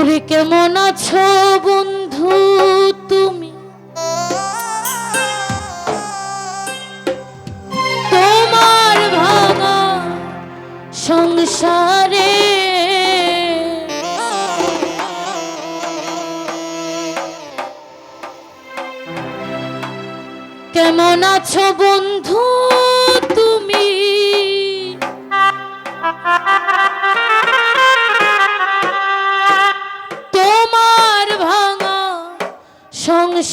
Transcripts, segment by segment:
দূরে কেমন আছো বন্ধু তুমি? তোমার ভাঙা সংসারে কেমন আছো বন্ধু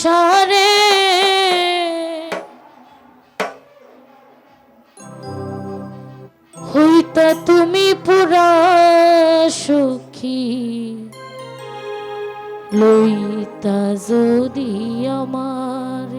সারে হইতা তুমি পুরা সুখী। লইতা যদি আমার।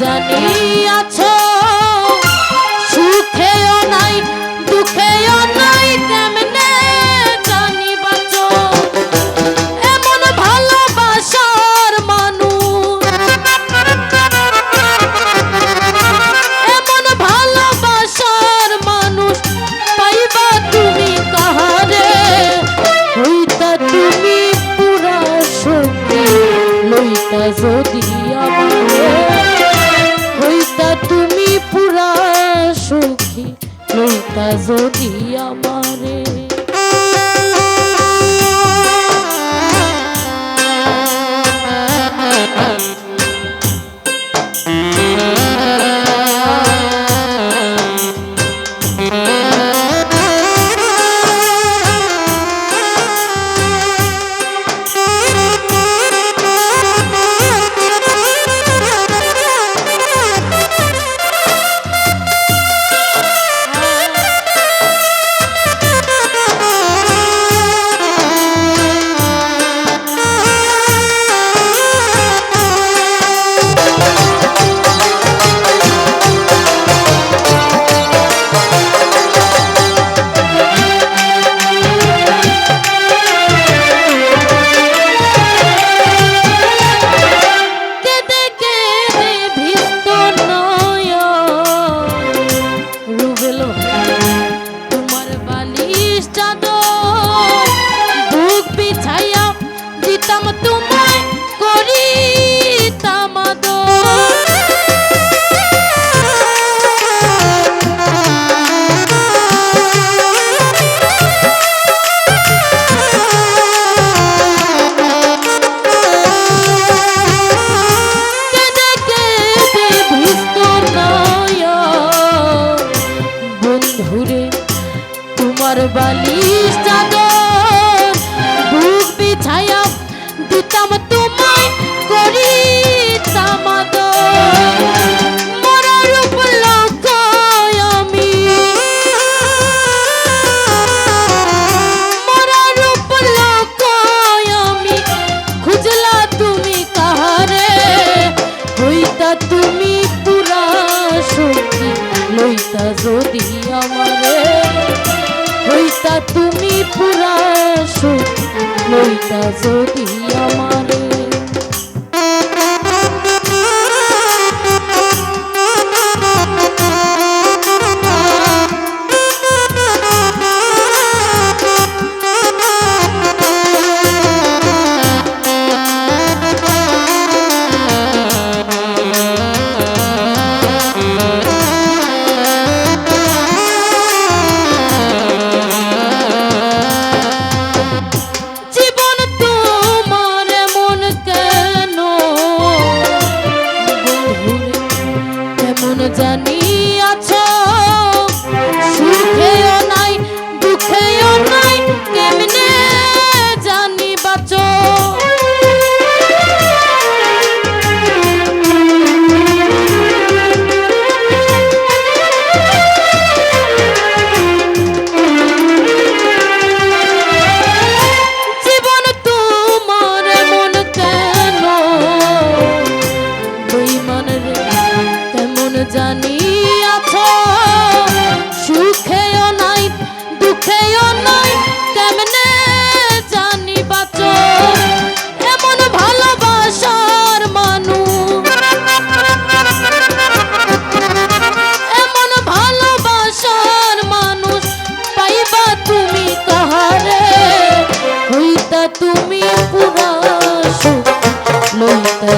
জানি যদি আমারে just don't. tu tá I need.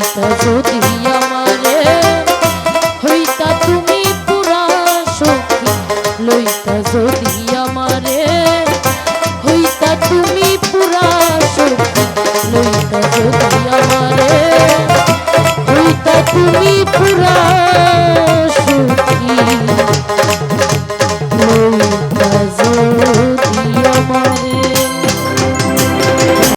হইতা যদি আমারে হইতা তুমি পুরা সখী, লইতা যদি আমারে হইতা তুমি পুরা সখী, লইতা যদি আমারে হইতা তুমি পুরা